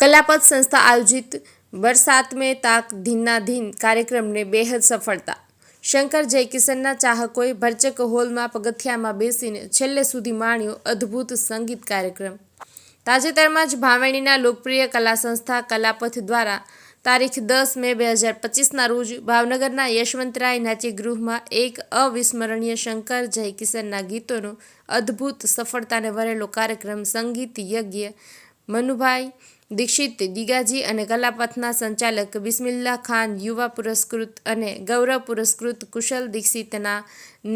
કલાપત સંસ્થા આયોજિત બરસાત મેં તાક ધીના ધીન કાર્યક્રમને બેહદ સફળતા. શંકર જયકિશનના ચાહકોએ ભરચક હોલમાં પગથિયામાં બેસીને છેલ્લે સુધી માણ્યો અદ્ભુત સંગીત કાર્યક્રમ. તાજેતરમાં જ ભાવેણીના લોકપ્રિય કલા સંસ્થા કલાપથ દ્વારા તારીખ દસ મે બે હજાર પચીસના રોજ ભાવનગરના યશવંતરાય નાટ્યગૃહમાં એક અવિસ્મરણીય શંકર જયકિશનના ગીતોનો અદ્ભુત સફળતાને વરેલો કાર્યક્રમ સંગીત યજ્ઞ મનુભાઈ, દીક્ષિત દિગાજી અને કલાપથના સંચાલક બિસ્મિલ્લા ખાન યુવા પુરસ્કૃત અને ગૌરવ પુરસ્કૃત કુશલ દીક્ષિતના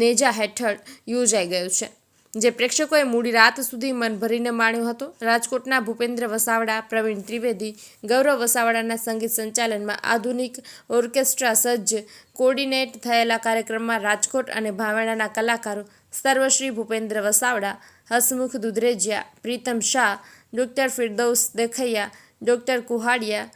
નેજા હેઠળ યોજાઈ ગયું છે, જે પ્રેક્ષકોએ મૂડી રાત સુધી મન ભરીને માણ્યો હતો. રાજકોટના ભૂપેન્દ્ર વસાવડા, પ્રવીણ ત્રિવેદી, ગૌરવ વસાવડાના સંગીત સંચાલનમાં આધુનિક ઓર્કેસ્ટ્રા સજ્જ કોર્ડિનેટ થયેલા કાર્યક્રમમાં રાજકોટ અને ભાવેણાના કલાકારો, સર્વશ્રી ભૂપેન્દ્ર વસાવડા, હસમુખ દુધરેજિયા, પ્રીતમ શાહ ડૉક્ટર ફિરદૌસ દેખૈયા, ડૉક્ટર કુહાડિયા,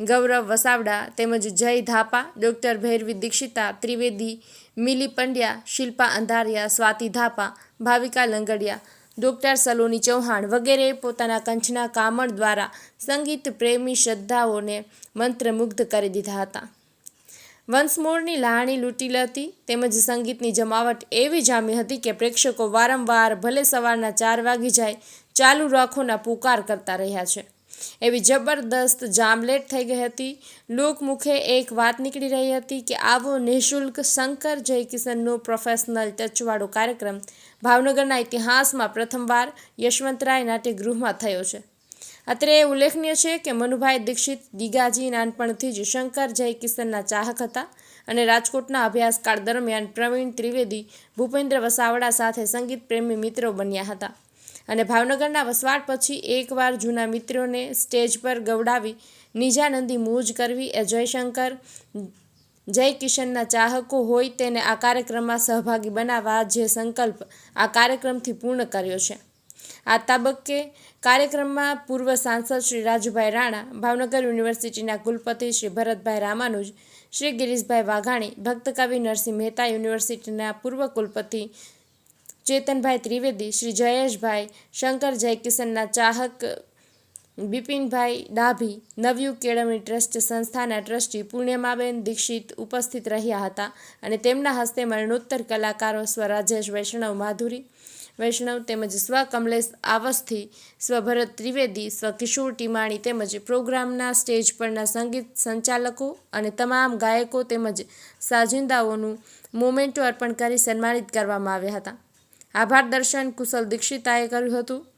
ગૌરવ વસાવડા તેમજ જય ધાપા, ડૉક્ટર ભૈરવી દીક્ષિતા, ત્રિવેદી, મિલી પંડ્યા, શિલ્પા અંધારિયા, સ્વાતિ ધાપા, ભાવિકા લંગડિયા, ડૉક્ટર સલોની ચૌહાણ વગેરે પોતાના કંઠના કામણ દ્વારા સંગીત પ્રેમી શ્રદ્ધાઓને મંત્રમુગ્ધ કરી દીધા હતા. વંશમૂળની લહાણી લૂંટી હતી તેમજ સંગીતની જમાવટ એવી જામી હતી કે પ્રેક્ષકો વારંવાર ભલે સવારના ચાર વાગી જાય, ચાલુ રાખોના પુકાર કરતા રહ્યા છે. એવી જબરદસ્ત જામલેટ થઈ ગઈ હતી. લોકમુખે એક વાત નીકળી રહી હતી કે આવો નિઃશુલ્ક શંકર જયકિશનનો પ્રોફેશનલ ટચવાળો કાર્યક્રમ ભાવનગરના ઇતિહાસમાં પ્રથમવાર યશવંતરાય નાટ્યગૃહમાં થયો છે. અત્રે ઉલ્લેખનીય છે કે મનુભાઈ દીક્ષિત દિગાજી નાનપણથી જ શંકર જયકિશનના ચાહક હતા અને રાજકોટના અભ્યાસકાળ દરમિયાન પ્રવીણ ત્રિવેદી, ભૂપેન્દ્ર વસાવડા સાથે સંગીત પ્રેમી મિત્રો બન્યા હતા. અને ભાવનગરના વસવાટ પછી એકવાર જૂના મિત્રોને સ્ટેજ પર ગવડાવી નિજાનંદી મોજ કરવી એ જયશંકર જય કિશનના ચાહકો હોય તેને આ કાર્યક્રમમાં સહભાગી બનાવવા જે સંકલ્પ આ કાર્યક્રમથી પૂર્ણ કર્યો છે. આ તબક્કે કાર્યક્રમમાં પૂર્વ સાંસદ શ્રી રાજુભાઈ રાણા, ભાવનગર યુનિવર્સિટીના કુલપતિ શ્રી ભરતભાઈ રામાનુજ, શ્રી ગિરીશભાઈ વાઘાણી, ભક્ત કવિ નરસિંહ મહેતા યુનિવર્સિટીના પૂર્વ કુલપતિ ચેતનભાઈ ત્રિવેદી, શ્રી જયેશભાઈ શંકર જયકિશનના ચાહક બિપિનભાઈ ડાભી, નવયુગ કેળવણી ટ્રસ્ટ સંસ્થાના ટ્રસ્ટી પૂર્ણિમાબેન દીક્ષિત ઉપસ્થિત રહ્યા હતા અને તેમના હસ્તે મરણોત્તર કલાકારો સ્વ રાજેશ વૈષ્ણવ માધુરી, વૈષ્ણવ તેમજ સ્વ કમલેશ આવસ્થી, સ્વ ભરત ત્રિવેદી, સ્વ કિશોર ટીમાણી તેમજ પ્રોગ્રામના સ્ટેજ પરના સંગીત સંચાલકો અને તમામ ગાયકો તેમજ સાજિંદાઓનું મોમેન્ટો અર્પણ કરી સન્માનિત કરવામાં આવ્યા હતા. આભાર દર્શન કુશલ દીક્ષિતાએ કર્યું હતું.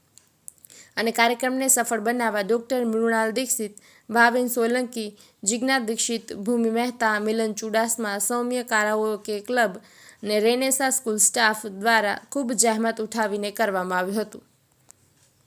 અને કાર્યક્રમને સફળ બનાવવા doctor Mrunal Dikshit, Bhavin Solanki, Jigna Dikshit, Bhumi Mehta, Milan Chudasama, Saumya karaoke club ને રેનેસા સ્કૂલ સ્ટાફ દ્વારા ખૂબ જહેમત ઉઠાવીને કરવામાં આવ્યું હતું.